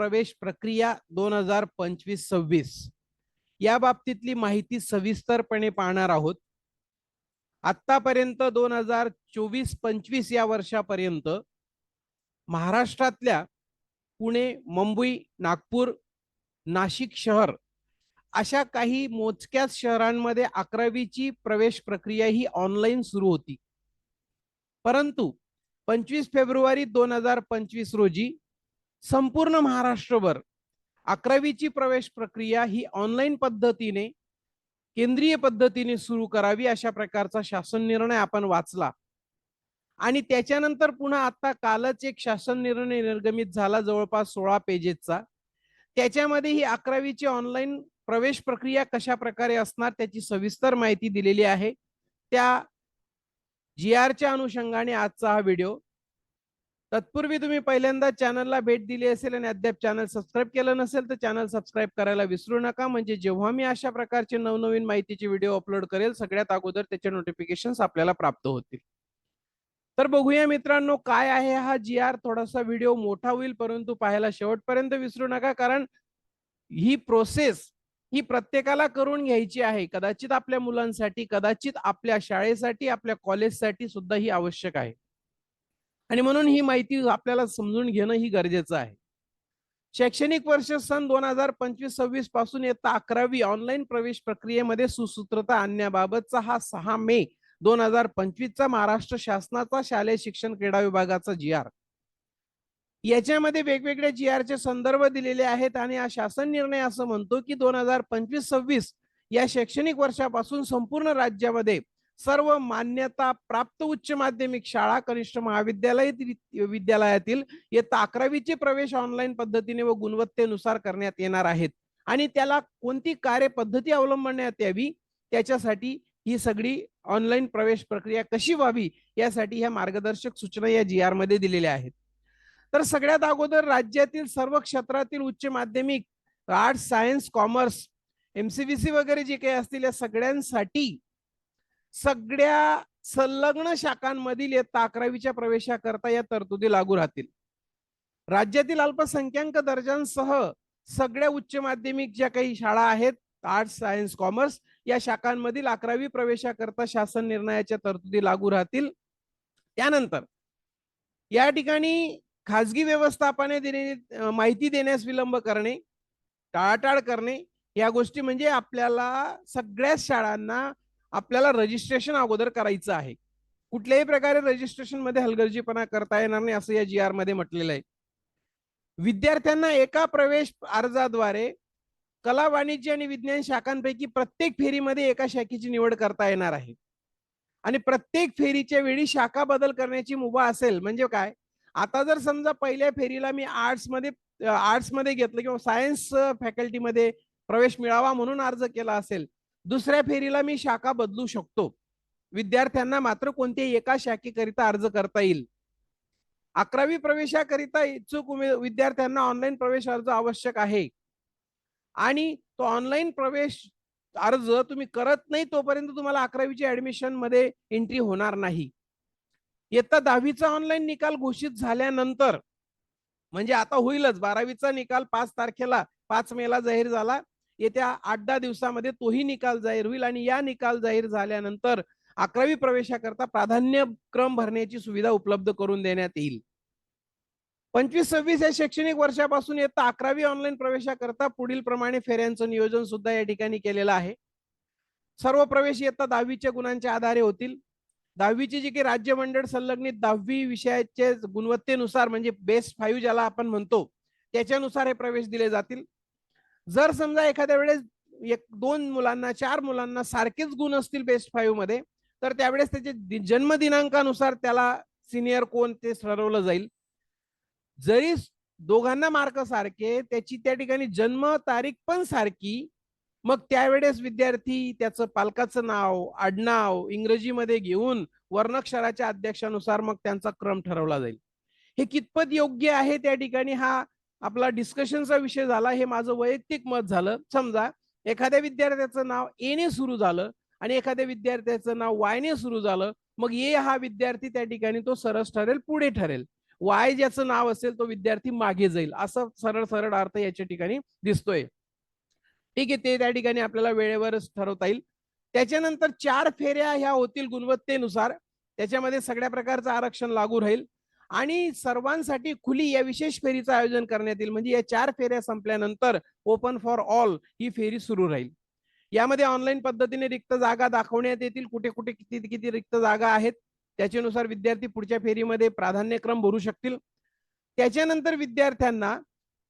प्रवेश प्रक्रिया दोन हजार पंचवीस सव्वीस या बाबतीतली माहिती सविस्तरपणे पाहणार आहोत. आतापर्यंत दोन हजार चोवीस पंचवीस या वर्षापर्यंत महाराष्ट्रातल्या पुणे मुंबई नागपूर नाशिक शहर अशा काही मोजक्याच शहरांमध्ये अकरावीची प्रवेश प्रक्रिया ही ऑनलाईन सुरू होती. परंतु पंचवीस फेब्रुवारी दोन हजार पंचवीस रोजी संपूर्ण महाराष्ट्रभर अकरावीची प्रवेश प्रक्रिया ही ऑनलाईन पद्धतीने केंद्रीय पद्धतीने सुरू करावी अशा प्रकारचा शासन निर्णय आपण वाचला. आणि त्याच्यानंतर पुन्हा आता कालच एक शासन निर्णय निर्गमित झाला जवळपास सोळा पेजेसचा त्याच्यामध्ये ही अकरावीची ऑनलाईन प्रवेश प्रक्रिया कशा प्रकारे असणार त्याची सविस्तर माहिती दिलेली आहे. त्या जी आरच्या अनुषंगाने आजचा हा व्हिडिओ तत्पूर्वी तुम्ही पहिल्यांदा चॅनलला भेट दिली असेल आणि अद्याप चॅनल सबस्क्राईब केलं नसेल तर चॅनल सबस्क्राईब करायला विसरू नका. म्हणजे जेव्हा मी अशा प्रकारचे नवनवीन माहितीचे व्हिडिओ अपलोड करेल सगळ्यात अगोदर त्याचे नोटिफिकेशन आपल्याला प्राप्त होतील. तर बघूया मित्रांनो काय आहे हा जी आर थोडासा व्हिडिओ मोठा होईल परंतु पाहायला शेवटपर्यंत विसरू नका कारण ही प्रोसेस ही प्रत्येकाला करून घ्यायची आहे. कदाचित आपल्या मुलांसाठी कदाचित आपल्या शाळेसाठी आपल्या कॉलेजसाठी सुद्धा ही आवश्यक आहे. आणि म्हणून ही माहिती आपल्याला समजून घेणं ही गरजेचं आहे. शैक्षणिक वर्ष सन दोन हजार पंचवीस सव्वीसपासून येता अकरावी ऑनलाईन प्रवेश प्रक्रियेमध्ये सुसूत्रता आणण्याबाबतचा हा सहा मे दोन हजार पंचवीसचा महाराष्ट्र शासनाचा शालेय शिक्षण क्रीडा विभागाचा जी आर. याच्यामध्ये वेगवेगळ्या जी आरचे संदर्भ दिलेले आहेत आणि हा शासन निर्णय असं म्हणतो की दोन हजार पंचवीस सव्वीस या शैक्षणिक वर्षापासून संपूर्ण राज्यामध्ये सर्व मान्यता प्राप्त उच्च माध्यमिक शाळा कनिष्ठ महाविद्यालय विद्यालयातील इयत्ता अकरावीचे प्रवेश ऑनलाईन पद्धतीने व गुणवत्तेनुसार करण्यात येणार आहेत. आणि त्याला कोणती कार्यपद्धती अवलंबण्यात यावी? त्याच्यासाठी ही सगळी ऑनलाईन प्रवेश प्रक्रिया कशी व्हावी? यासाठी ह्या मार्गदर्शक सूचना या जी आरमध्ये दिलेल्या आहेत. तर सगळ्यात अगोदर राज्यातील सर्व क्षेत्रातील उच्च माध्यमिक आर्ट्स सायन्स कॉमर्स एमसीबीसी वगैरे जे काही असतील या सगळ्यांसाठी सगळ्या संलग्न शाखांमधील इयत्ता अकरावीच्या प्रवेशाकरता या तरतुदी लागू राहतील. राज्यातील अल्पसंख्याक दर्जांसह सगळ्या उच्च माध्यमिक ज्या काही शाळा आहेत आर्ट्स सायन्स कॉमर्स या शाखांमधील अकरावी प्रवेशाकरता शासन निर्णयाच्या तरतुदी लागू राहतील. त्यानंतर या ठिकाणी खाजगी व्यवस्थापने देणे माहिती देण्यास विलंब करणे टाळाटाळ करणे या गोष्टी म्हणजे आपल्याला सगळ्याच शाळांना आपल्याला रजिस्ट्रेशन अगोदर करायचं आहे. कुठल्याही प्रकारे रजिस्ट्रेशनमध्ये हलगर्जीपणा करता येणार नाही असं या जी आरमध्ये म्हटलेलं आहे. विद्यार्थ्यांना एका प्रवेश अर्जाद्वारे कला वाणिज्य आणि विज्ञान शाखांपैकी प्रत्येक फेरीमध्ये एका शाखेची निवड करता येणार आहे. आणि प्रत्येक फेरीच्या वेळी शाखा बदल करण्याची मुभा असेल म्हणजे काय? आता जर समजा पहिल्या फेरीला मी आर्ट्समध्ये आर्ट्समध्ये घेतलं किंवा सायन्स फॅकल्टीमध्ये प्रवेश मिळावा म्हणून अर्ज केला असेल दुसऱ्या फेरीला मी शाखा बदलू शकतो. विद्यार्थ्यांना मात्र कोणत्याही एका शाखेकरिता अर्ज करता येईल. अकरावी प्रवेशाकरिता इच्छुक विद्यार्थ्यांना ऑनलाईन प्रवेश अर्ज आवश्यक आहे. आणि तो ऑनलाईन प्रवेश अर्ज तुम्ही करत नाही तोपर्यंत तुम्हाला अकरावीच्या ऍडमिशनमध्ये एंट्री होणार नाही. इयत्ता दहावीचा ऑनलाईन निकाल घोषित झाल्यानंतर म्हणजे आता होईलच बारावीचा निकाल पाच तारखेला पाच मेला जाहीर झाला येत्या आठ दहा दिवसामध्ये तोही निकाल जाहीर होईल आणि या निकाल जाहीर झाल्यानंतर अकरावी प्रवेशाकरता प्राधान्यक्रम भरण्याची सुविधा उपलब्ध करून देण्यात येईल. पंचवीस सव्वीस या शैक्षणिक वर्षापासून येता अकरावी ऑनलाईन प्रवेशाकरता पुढील प्रमाणे फेऱ्यांचं नियोजन सुद्धा या ठिकाणी केलेलं आहे. सर्व प्रवेश इयत्ता दहावीच्या गुणांच्या आधारे होतील. दहावीची जी काही राज्य मंडळ संलग्नित दहावी विषयाचे गुणवत्तेनुसार म्हणजे बेस्ट फाईव्ह ज्याला आपण म्हणतो त्याच्यानुसार हे प्रवेश दिले जातील. जर समजा एखाद्या वेळेस एक दोन मुलांना चार मुलांना सारखेच गुण असतील बेस्ट फाईव्हमध्ये तर त्यावेळेस त्याचे जन्म दिनांकानुसार त्याला सिनियर कोण ते ठरवलं जाईल. जरी दोघांना मार्क सारखे त्याची त्या ठिकाणी जन्म तारीख पण सारखी मग त्यावेळेस विद्यार्थी त्याचं पालकाचं नाव आडनाव इंग्रजीमध्ये घेऊन वर्णक्षराच्या अध्यक्षानुसार मग त्यांचा क्रम ठरवला जाईल. हे कितपत योग्य आहे त्या ठिकाणी हा आपला डिस्कशनचा विषय झाला हे माझं वैयक्तिक मत झालं. समजा एखाद्या विद्यार्थ्याचं नाव एने सुरू झालं आणि एखाद्या विद्यार्थ्याचं नाव वायने सुरू झालं मग ए हा विद्यार्थी त्या ठिकाणी तो सरस ठरेल पुढे ठरेल. वाय ज्याचं नाव असेल तो विद्यार्थी मागे जाईल. असं सरळ सरळ अर्थ याच्या ठिकाणी दिसतोय. ठीक आहे ते त्या ठिकाणी आपल्याला वेळेवरच ठरवता येईल. त्याच्यानंतर चार फेऱ्या ह्या होतील गुणवत्तेनुसार. त्याच्यामध्ये सगळ्या प्रकारचं आरक्षण लागू राहील. आणि सर्वांसाठी खुली या विशेष फेरीचं आयोजन करण्यात येईल. म्हणजे या चार फेऱ्या संपल्यानंतर ओपन फॉर ऑल ही फेरी सुरू राहील. यामध्ये ऑनलाईन पद्धतीने रिक्त जागा दाखवण्यात येतील. कुठे कुठे किती किती रिक्त जागा आहेत त्याच्यानुसार विद्यार्थी पुढच्या फेरीमध्ये प्राधान्यक्रम भरू शकतील. त्याच्यानंतर विद्यार्थ्यांना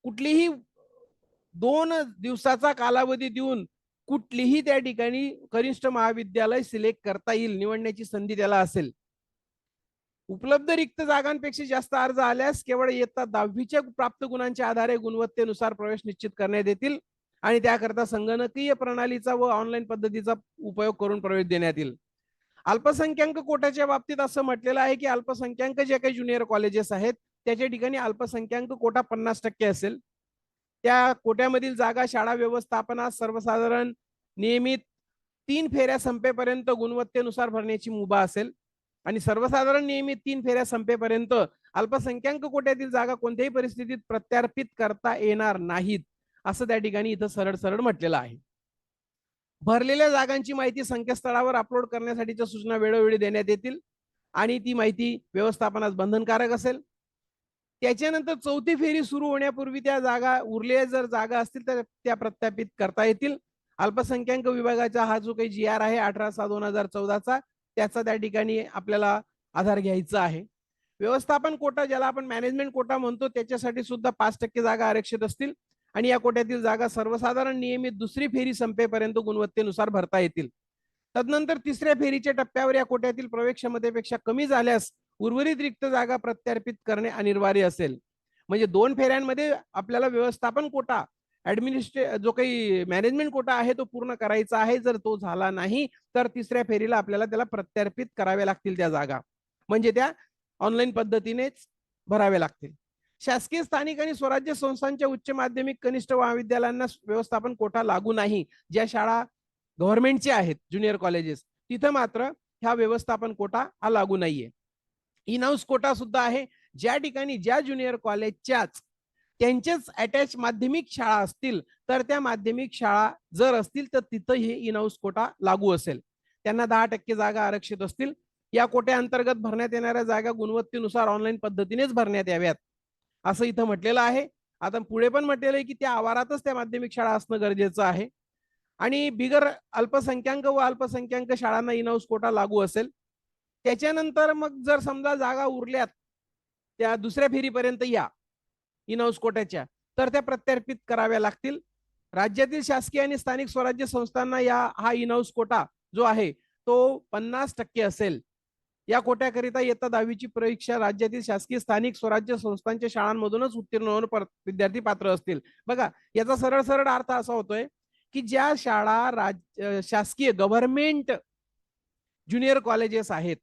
कुठलीही दोन दिवसाचा कालावधी देऊन कुठलीही त्या ठिकाणी कनिष्ठ महाविद्यालय सिलेक्ट करता येईल निवडण्याची संधी त्याला असेल. उपलब्ध रिक्त जागांपेक्षा जास्त अर्ज आल्यास केवळ इयत्ता दहावीच्या प्राप्त गुणांच्या आधारे गुणवत्तेनुसार प्रवेश निश्चित करण्यात येतील आणि त्याकरता संगणकीय प्रणालीचा व ऑनलाईन पद्धतीचा उपयोग करून प्रवेश देण्यात येईल. अल्पसंख्याक कोट्याच्या बाबतीत असं म्हटलेलं आहे की अल्पसंख्याक जे काही ज्युनियर कॉलेजेस आहेत त्याच्या ठिकाणी अल्पसंख्याक कोटा पन्नास टक्के असेल. त्या कोट्यामधील जागा शाळा व्यवस्थापनास सर्वसाधारण नियमित तीन फेऱ्या संपेपर्यंत गुणवत्तेनुसार भरण्याची मुभा असेल. आणि सर्वसाधारण नियमित तीन फेऱ्या संपेपर्यंत अल्पसंख्याक कोट्यातील जागा कोणत्याही परिस्थितीत प्रत्यार्पित करता येणार नाहीत असं त्या ठिकाणी इथं सरळ सरळ म्हटलेलं आहे. भरलेल्या जागांची माहिती संकेतस्थळावर अपलोड करण्यासाठीच्या सूचना वेळोवेळी देण्यात येतील आणि ती माहिती व्यवस्थापनास बंधनकारक असेल. त्याच्यानंतर चौथी फेरी सुरू होण्यापूर्वी त्या जागा उरलेल्या जर जागा असतील तर त्या प्रत्यापित करता येतील. अल्पसंख्याक विभागाचा हा जो काही जी आर आहे अठरा सहा दोन हजार चौदाचा त्याचा त्या ठिकाणी आपल्याला आधार घ्यायचा आहे. व्यवस्थापन कोटा ज्याला आपण मॅनेजमेंट कोटा म्हणतो त्याच्यासाठी सुद्धा पाच टक्के जागा आरक्षित असतील आणि या कोट्यातील जागा सर्वसाधारण नियमित दुसरी फेरी संपेपर्यंत गुणवत्तेनुसार भरता येतील. तदनंतर तिसऱ्या फेरीच्या टप्प्यावर या कोट्यातील प्रवेश क्षमतेपेक्षा कमी झाल्यास उर्वरित रिक्त जागा प्रत्यार्पित करणे अनिवार्य असेल. म्हणजे दोन फेऱ्यांमध्ये आपल्याला व्यवस्थापन कोटा ऍडमिनिस्ट्रे जो काही मॅनेजमेंट कोटा आहे तो पूर्ण करायचा आहे. जर तो झाला नाही तर तिसऱ्या फेरीला आपल्याला त्याला प्रत्यार्पित कराव्या लागतील त्या जागा. म्हणजे त्या ऑनलाईन पद्धतीनेच भराव्या लागतील. शासकीय स्थानिक आणि स्वराज्य संस्थांच्या उच्च माध्यमिक कनिष्ठ महाविद्यालयांना व्यवस्थापन कोटा लागू नाही. ज्या शाळा गव्हर्नमेंटच्या आहेत ज्युनियर कॉलेजेस तिथं मात्र ह्या व्यवस्थापन कोटा हा लागू नाहीये. इन हाऊस कोटा सुद्धा आहे. ज्या ठिकाणी ज्या ज्युनियर कॉलेजच्याच त्यांचेच अटॅच माध्यमिक शाळा असतील तर त्या माध्यमिक शाळा जर असतील तर तिथं हे इन हाऊस कोटा लागू असेल. त्यांना दहा टक्के जागा आरक्षित असतील. या कोट्या अंतर्गत भरण्यात येणाऱ्या जागा गुणवत्तेनुसार ऑनलाईन पद्धतीनेच भरण्यात याव्यात. असं इथं म्हटलेलं आहे. आता पुढे पण म्हटलेलं आहे की त्या आवारातच त्या माध्यमिक शाळा असणं गरजेचं आहे. आणि बिगर अल्पसंख्याक व अल्पसंख्याक शाळांना इन हाऊस कोटा लागू असेल. त्याच्यानंतर मग जर समजा जागा उरल्यात त्या दुसऱ्या फेरीपर्यंत या. इनहाऊस कोट्याच्या. तर त्या प्रत्यार्पित कराव्या लागतील. राज्यातील शासकीय आणि स्थानिक स्वराज्य संस्थांना या हा इनहाऊस कोटा जो आहे तो पन्नास टक्के असेल. या कोट्याकरिता इयत्ता दहावीची परीक्षा राज्यातील शासकीय स्थानिक स्वराज्य संस्थांच्या शाळांमधूनच उत्तीर्ण होऊन विद्यार्थी पात्र असतील. बघा याचा सरळ सरळ अर्थ असा होतोय की ज्या शाळा राज शासकीय गव्हर्नमेंट ज्युनियर कॉलेजेस आहेत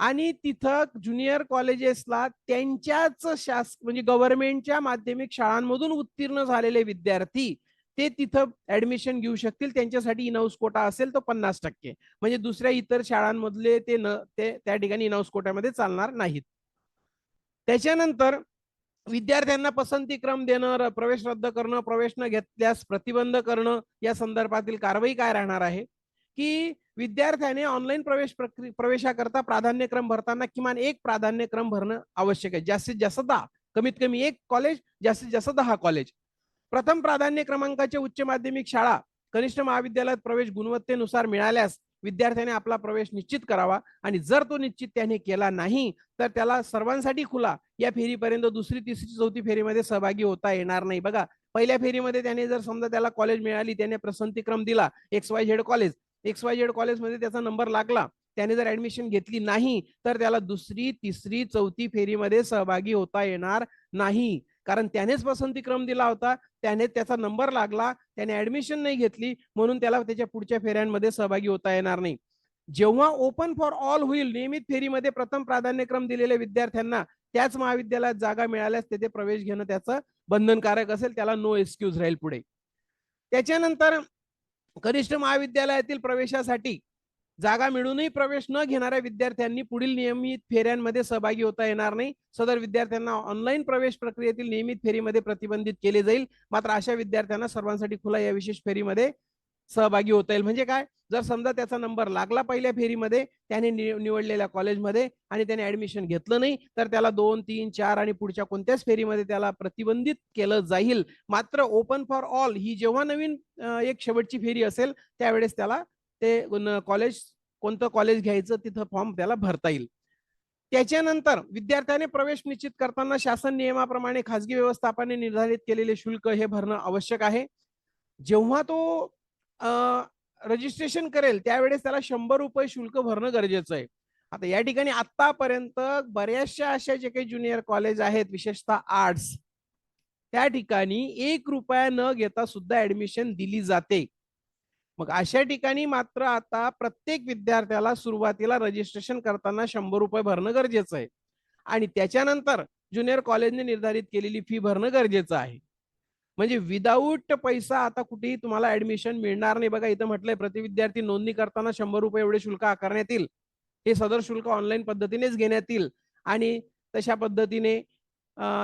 आणि तिथं ज्युनियर कॉलेजेसला त्यांच्याच शास म्हणजे गव्हर्नमेंटच्या माध्यमिक शाळांमधून उत्तीर्ण झालेले विद्यार्थी ते तिथं ऍडमिशन घेऊ शकतील. त्यांच्यासाठी इनाऊस कोटा असेल तो पन्नास टक्के. म्हणजे दुसऱ्या इतर शाळांमधले ते न ते त्या ठिकाणी इनाऊस कोट्यामध्ये चालणार नाहीत. त्याच्यानंतर विद्यार्थ्यांना पसंती क्रम देणं प्रवेश रद्द करणं प्रवेश न घेतल्यास प्रतिबंध करणं या संदर्भातील कारवाई काय राहणार आहे? की विद्यार्थ्याने ऑनलाईन प्रवेश प्रवेशाकरता प्राधान्यक्रम भरताना किमान एक प्राधान्यक्रम भरणं आवश्यक आहे. जास्तीत जास्त दहा कमीत कमी एक कॉलेज जास्तीत जास्त दहा कॉलेज प्रथम प्राधान्य क्रमांकाचे उच्च माध्यमिक शाळा कनिष्ठ महाविद्यालयात प्रवेश गुणवत्तेनुसार मिळाल्यास विद्यार्थ्याने आपला प्रवेश निश्चित करावा आणि जर तो निश्चित त्याने केला नाही तर त्याला सर्वांसाठी खुला. या फेरीपर्यंत दुसरी तिसरी चौथी फेरीमध्ये सहभागी होता येणार नाही. बघा पहिल्या फेरीमध्ये त्याने जर समजा त्याला कॉलेज मिळाली त्याने प्रसंतीक्रम दिला X Y Z college X Y Z कॉलेजमध्ये त्याचा नंबर लागला त्याने जर ऍडमिशन घेतली नाही तर त्याला दुसरी तिसरी चौथी फेरीमध्ये सहभागी होता येणार नाही. कारण त्यानेच पसंतीक्रम दिला होता त्याने त्याचा नंबर लागला त्याने ऍडमिशन नाही घेतली म्हणून त्याला त्याच्या पुढच्या फेऱ्यांमध्ये सहभागी होता येणार नाही. जेव्हा ओपन फॉर ऑल होईल नियमित फेरीमध्ये प्रथम प्राधान्यक्रम दिलेल्या विद्यार्थ्यांना त्याच महाविद्यालयात जागा मिळाल्यास तेथे प्रवेश घेणं त्याचं बंधनकारक असेल त्याला नो एक्सक्यूज राहील पुढे. त्याच्यानंतर कनिष्ठ महाविद्यालयातील प्रवेशासाठी जागा मिळूनही प्रवेश न घेणाऱ्या विद्यार्थ्यांनी पुढील नियमित फेऱ्यांमध्ये सहभागी होता येणार नाही. सदर विद्यार्थ्यांना ऑनलाईन प्रवेश प्रक्रियेतील नियमित फेरीमध्ये प्रतिबंधित केले जाईल. मात्र अशा विद्यार्थ्यांना सर्वांसाठी खुला या विशेष फेरीमध्ये सहभागी होता येईल. म्हणजे काय? जर समजा त्याचा नंबर लागला पहिल्या फेरीमध्ये त्याने निवडलेल्या कॉलेजमध्ये आणि त्याने ऍडमिशन घेतलं नाही तर त्याला दोन तीन चार आणि पुढच्या कोणत्याच फेरीमध्ये त्याला प्रतिबंधित केलं जाईल. मात्र ओपन फॉर ऑल ही जेव्हा नवीन एक शेवटची फेरी असेल त्यावेळेस त्याला ते कॉलेज कोणतं कॉलेज घ्यायचं तिथं फॉर्म त्याला भरता येईल. त्याच्यानंतर विद्यार्थ्याने प्रवेश निश्चित करताना शासन नियमाप्रमाणे खाजगी व्यवस्थापने निर्धारित केलेले शुल्क हे भरणं आवश्यक आहे. जेव्हा तो रजिस्ट्रेशन करेल त्यावेळेस त्याला शंभर रुपये शुल्क भरणं गरजेचं आहे. आता या ठिकाणी आतापर्यंत बऱ्याचशा अशा जे काही ज्युनियर कॉलेज आहेत विशेषतः आर्ट्स त्या ठिकाणी एक रुपया न घेता सुद्धा ऍडमिशन दिली जाते. मग अशा ठिकाणी मात्र आता प्रत्येक विद्यार्थ्याला सुरुवातीला रजिस्ट्रेशन करताना शंभर रुपये भरणं गरजेचं आहे. आणि त्याच्यानंतर ज्युनियर कॉलेजने निर्धारित केलेली फी भरणं गरजेचं आहे. म्हणजे विदाऊट पैसा आता कुठेही तुम्हाला ऍडमिशन मिळणार नाही. बघा इथं म्हटलंय प्रति विद्यार्थी नोंदणी करताना शंभर रुपये एवढे शुल्क आकारण्यात येईल. हे सदर शुल्क ऑनलाईन पद्धतीनेच घेण्यात येईल. आणि तशा पद्धतीने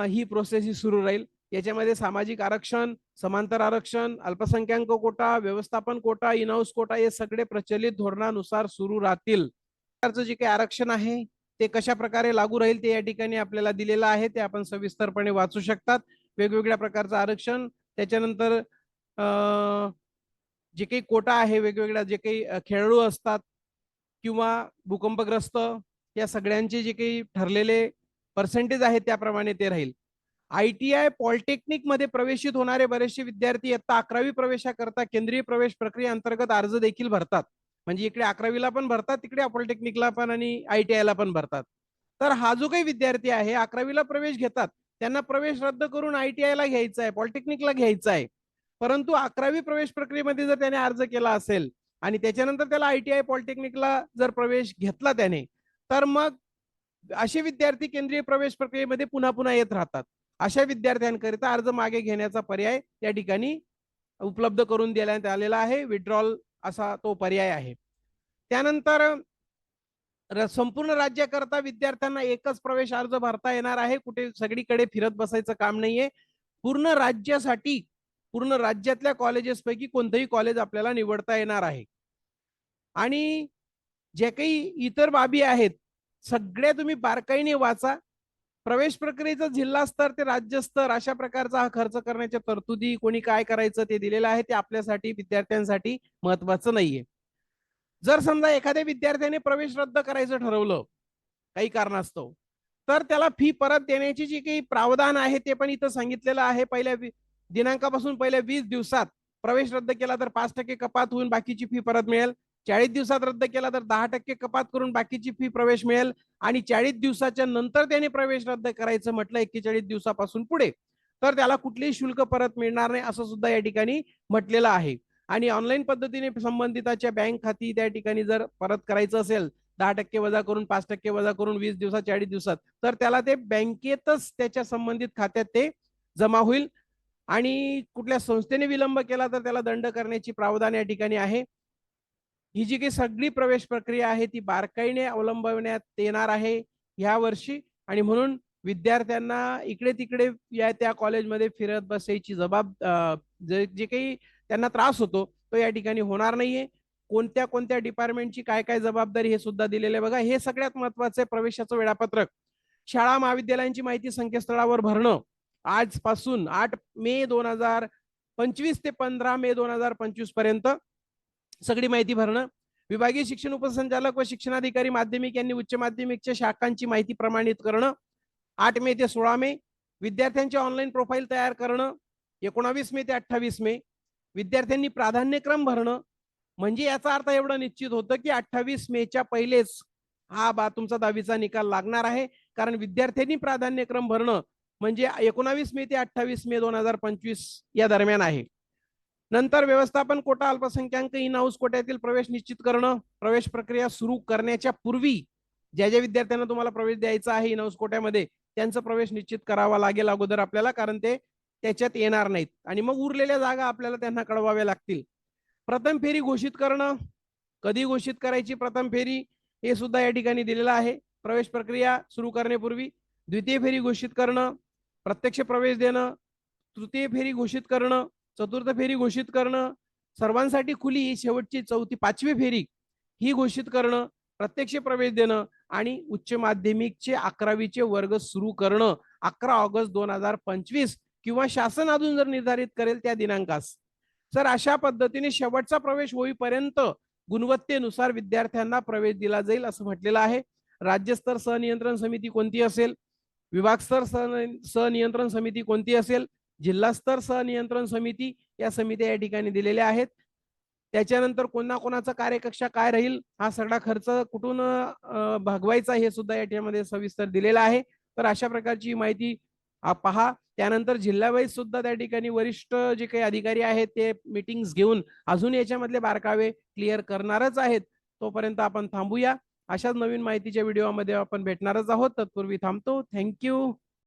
ही प्रोसेस ही सुरू राहील. याच्यामध्ये सामाजिक आरक्षण समांतर आरक्षण अल्पसंख्याक कोटा व्यवस्थापन कोटा इनहाऊस कोटा हे सगळे प्रचलित धोरणानुसार सुरू राहतील. प्रकारचं जे काही आरक्षण आहे ते कशा प्रकारे लागू राहील ते या ठिकाणी आपल्याला दिलेलं आहे ते आपण सविस्तरपणे वाचू शकतात. वेगवेगळ्या प्रकारचं आरक्षण. त्याच्यानंतर जे काही कोटा आहे वेगवेगळ्या जे काही खेळाडू असतात किंवा भूकंपग्रस्त या सगळ्यांचे जे काही ठरलेले पर्सेंटेज आहेत त्याप्रमाणे ते राहील. आय टी आय पॉलिटेक्निकमध्ये प्रवेशित होणारे बरेचसे विद्यार्थी आता अकरावी प्रवेशाकरता केंद्रीय प्रवेश प्रक्रिये अंतर्गत अर्ज देखील भरतात. म्हणजे इकडे अकरावीला पण भरतात तिकडे पॉलिटेक्निकला पण आणि आय टी आयला पण भरतात. तर हा जो काही विद्यार्थी आहे अकरावीला प्रवेश घेतात त्यांना प्रवेश रद्द करून आय टी आयला घ्यायचा आहे पॉलिटेक्निकला घ्यायचा आहे. परंतु अकरावी प्रवेश प्रक्रियेमध्ये जर त्याने अर्ज केला असेल आणि त्याच्यानंतर त्याला आय टी आय पॉलिटेक्निकला जर प्रवेश घेतला त्याने तर मग असे विद्यार्थी केंद्रीय प्रवेश प्रक्रियेमध्ये पुन्हा पुन्हा येत राहतात. अशा विद्यार्थ्यांकरिता अर्ज मागे घेण्याचा पर्याय त्या ठिकाणी उपलब्ध करून देण्यात आलेला आहे. विड्रॉल असा तो पर्याय आहे. त्यानंतर संपूर्ण राज्याकरता विद्यार्थ्यांना एकच प्रवेश अर्ज भरता येणार आहे. कुठे सगळीकडे फिरत बसायचं काम नाहीये. पूर्ण राज्यासाठी पूर्ण राज्यातल्या कॉलेजेसपैकी कोणतंही कॉलेज आपल्याला निवडता येणार आहे. आणि जे काही इतर बाबी आहेत सगळ्या तुम्ही बारकाईने वाचा. प्रवेश प्रक्रियेचा जिल्हा स्तर ते राज्यस्तर अशा प्रकारचा हा खर्च करण्याच्या तरतुदी कोणी काय करायचं ते दिलेलं आहे ते आपल्यासाठी विद्यार्थ्यांसाठी महत्वाचं नाहीये. जर समजा एखाद्या विद्यार्थ्याने प्रवेश रद्द करायचं ठरवलं काही कारणास्तव तर त्याला फी परत देण्याची जी काही प्रावधान आहे ते पण इथं सांगितलेलं आहे. पहिल्या दिनांकापासून पहिल्या वीस दिवसात प्रवेश रद्द केला तर पाच टक्के कपात होऊन बाकीची फी परत मिळेल. चाळीस दिवसात रद्द केला तर दहा टक्के कपात करून बाकीची फी प्रवेश मिळेल. आणि चाळीस दिवसाच्या नंतर त्याने प्रवेश रद्द करायचं म्हटलं एक्केचाळीस दिवसापासून पुढे तर त्याला कुठलेही शुल्क परत मिळणार नाही असं सुद्धा या ठिकाणी म्हटलेलं आहे. आणि ऑनलाईन पद्धतीने संबंधिताच्या बँक खाती त्या ठिकाणी जर परत करायचं असेल दहा टक्के वजा करून पाच टक्के वजा करून वीस दिवसात चाळीस दिवसात तर त्याला ते बँकेतच त्याच्या संबंधित खात्यात ते जमा होईल. आणि कुठल्या संस्थेने विलंब केला तर त्याला दंड करण्याची प्रावधान या ठिकाणी आहे. ही जी काही सगळी प्रवेश प्रक्रिया आहे ती बारकाईने अवलंबवण्यात येणार आहे ह्या वर्षी. आणि म्हणून विद्यार्थ्यांना इकडे तिकडे या त्या कॉलेजमध्ये फिरत बसायची जबाब जे जे काही त्यांना त्रास होतो. तो या ठिकाणी होणार नाहीये. कोणत्या कोणत्या डिपार्टमेंटची काय काय जबाबदारी हे सुद्धा दिलेले बघा. हे सगळ्यात महत्वाचं आहे प्रवेशाचं वेळापत्रक. शाळा महाविद्यालयांची माहिती संकेतस्थळावर भरणं. आजपासून आठ मे दोन हजार पंचवीस ते पंधरा मे दोन हजार पंचवीसपर्यंत सगळी माहिती भरणं. विभागीय शिक्षण उपसंचालक व शिक्षणाधिकारी माध्यमिक यांनी उच्च माध्यमिकच्या शाखांची माहिती प्रमाणित करणं. आठ मे ते सोळा मे. विद्यार्थ्यांचे ऑनलाईन प्रोफाईल तयार करणं. एकोणावीस मे ते अठ्ठावीस मे. विद्यार्थ्यांनी प्राधान्यक्रम भरणं म्हणजे याचा अर्थ एवढं निश्चित होतं की अठ्ठावीस मेच्या पहिलेच हा बा तुमचा दहावीचा निकाल लागणार आहे. कारण विद्यार्थ्यांनी प्राधान्यक्रम भरणं म्हणजे एकोणावीस मे ते अठ्ठावीस मे दोन हजार पंचवीस या दरम्यान आहे. नंतर व्यवस्थापन कोटा अल्पसंख्याक इन हाऊस कोट्यातील प्रवेश निश्चित करणं प्रवेश प्रक्रिया सुरू करण्याच्या पूर्वी ज्या ज्या विद्यार्थ्यांना तुम्हाला प्रवेश द्यायचा आहे इन हाऊस कोट्यामध्ये त्यांचा प्रवेश निश्चित करावा लागेल अगोदर आपल्याला कारण ते त्याच्यात येणार नाहीत. आणि मग उरलेल्या जागा आपल्याला त्यांना कळवाव्या लागतील. प्रथम फेरी घोषित करणं कधी घोषित करायची प्रथम फेरी हे सुद्धा या ठिकाणी दिलेलं आहे. प्रवेश प्रक्रिया सुरू करण्यापूर्वी द्वितीय फेरी घोषित करणं प्रत्यक्ष प्रवेश देणं तृतीय फेरी घोषित करणं चतुर्थ फेरी घोषित करणं सर्वांसाठी खुली ही शेवटची चौथी पाचवी फेरी ही घोषित करणं प्रत्यक्ष प्रवेश देणं आणि उच्च माध्यमिकचे अकरावीचे वर्ग सुरू करणं. अकरा ऑगस्ट दोन हजार पंचवीस किंवा शासन अजून जर निर्धारित करेल त्या दिनांकास सर अशा पद्धतीने शेवटचा प्रवेश होईपर्यंत गुणवत्तेनुसार विद्यार्थ्यांना प्रवेश दिला जाईल असं म्हटलेलं आहे. राज्यस्तर सहनियंत्रण समिती कोणती असेल? विभागस्तर सह सहनियंत्रण समिती कोणती असेल? जिल्हास्तर सहनियंत्रण समिती या समित्या या ठिकाणी दिलेल्या आहेत. त्याच्यानंतर कोणा कोणाचा कार्यकक्षा काय राहील? हा सगळा खर्च कुठून भागवायचा हे सुद्धा या ठिकाणी सविस्तर दिलेला आहे. तर अशा प्रकारची माहिती पहा. त्यानंतर जिल्हावाईज सुद्धा त्या ठिकाणी वरिष्ठ जे काही अधिकारी आहेत ते मीटिंग्स घेऊन अजून याच्यामधले बारकावे क्लिअर करणारच आहेत. तोपर्यंत आपण थांबूया. अशाच नवीन माहितीच्या व्हिडिओमध्ये आपण भेटणारच आहोत. तत्पूर्वी थांबतो. थँक्यू